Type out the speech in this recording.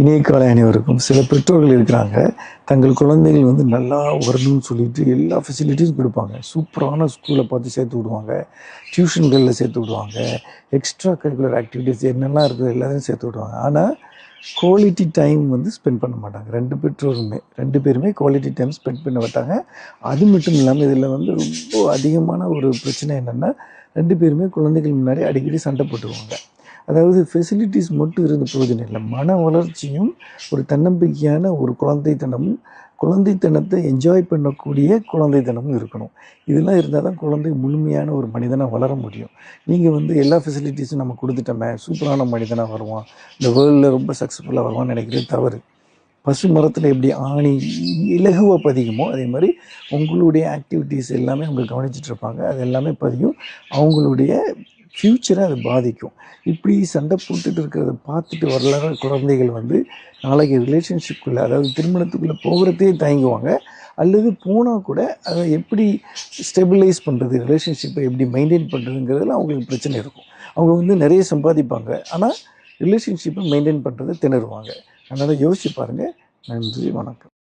இணைய காலை அனைவருக்கும் சில பெற்றோர்கள் இருக்கிறாங்க. தங்கள் குழந்தைகள் வந்து நல்லா வரணும்னு சொல்லிட்டு எல்லா ஃபெசிலிட்டிஸும் கொடுப்பாங்க. சூப்பரான ஸ்கூலை பார்த்து சேர்த்து விடுவாங்க. டியூஷன்களில் சேர்த்து விடுவாங்க. எக்ஸ்ட்ரா கரிக்குலர் ஆக்டிவிட்டீஸ் என்னெல்லாம் இருக்குது எல்லாத்தையும் சேர்த்து விடுவாங்க. ஆனால் குவாலிட்டி டைம் வந்து ஸ்பெண்ட் பண்ண மாட்டாங்க. ரெண்டு பெற்றோருமே ரெண்டு பேருமே குவாலிட்டி டைம் ஸ்பெண்ட் பண்ண மாட்டாங்க. அது மட்டும் இல்லாமல் இதில் வந்து ரொம்ப அதிகமான ஒரு பிரச்சனை என்னென்னா ரெண்டு பேருமே குழந்தைகள் முன்னாடி அடிக்கடி சண்டை போட்டுருவாங்க. அதாவது ஃபெசிலிட்டிஸ் மட்டும் இருந்த பிரயோஜனம் இல்லை. மன வளர்ச்சியும் ஒரு தன்னம்பிக்கையான ஒரு குழந்தைத்தனமும் குழந்தைத்தனத்தை என்ஜாய் பண்ணக்கூடிய குழந்தைத்தனமும் இருக்கணும். இதெல்லாம் இருந்தால் தான் குழந்தை முழுமையான ஒரு மனிதனாக வளர முடியும். நீங்கள் வந்து எல்லா ஃபெசிலிட்டிஸும் நம்ம கொடுத்துட்டோமே சூப்பரான மனிதனாக வருவான். இந்த வேர்ல்டில் ரொம்ப சக்ஸஸ்ஃபுல்லாக வருவான்னு நினைக்கிறது தவறு. பசு மரத்தில் எப்படி ஆணி இலகுவாக பதியுமோ அதே மாதிரி உங்களுடைய ஆக்டிவிட்டீஸ் எல்லாமே அவங்க கவனிச்சிட்ருப்பாங்க அது எல்லாமே பதியும். அவங்களுடைய ஃப்யூச்சரை அது பாதிக்கும். இப்படி சண்டை போட்டுட்டு இருக்கிறத பார்த்துட்டு வரலாறு குழந்தைகள் வந்து நாளைக்கு ரிலேஷன்ஷிப்புக்குள்ளே அதாவது திருமணத்துக்குள்ளே போகிறதே தயங்குவாங்க. அல்லது போனால் கூட அதை எப்படி ஸ்டெபிலைஸ் பண்ணுறது ரிலேஷன்ஷிப்பை எப்படி மெயின்டைன் பண்ணுறதுங்கிறதுல அவங்களுக்கு பிரச்சனை இருக்கும். அவங்க வந்து நிறைய சம்பாதிப்பாங்க. ஆனால் ரிலேஷன்ஷிப்பை மெயின்டைன் பண்ணுறதை திணறுவாங்க. அதனால் யோசிச்சு பாருங்கள் நன்றி வணக்கம்.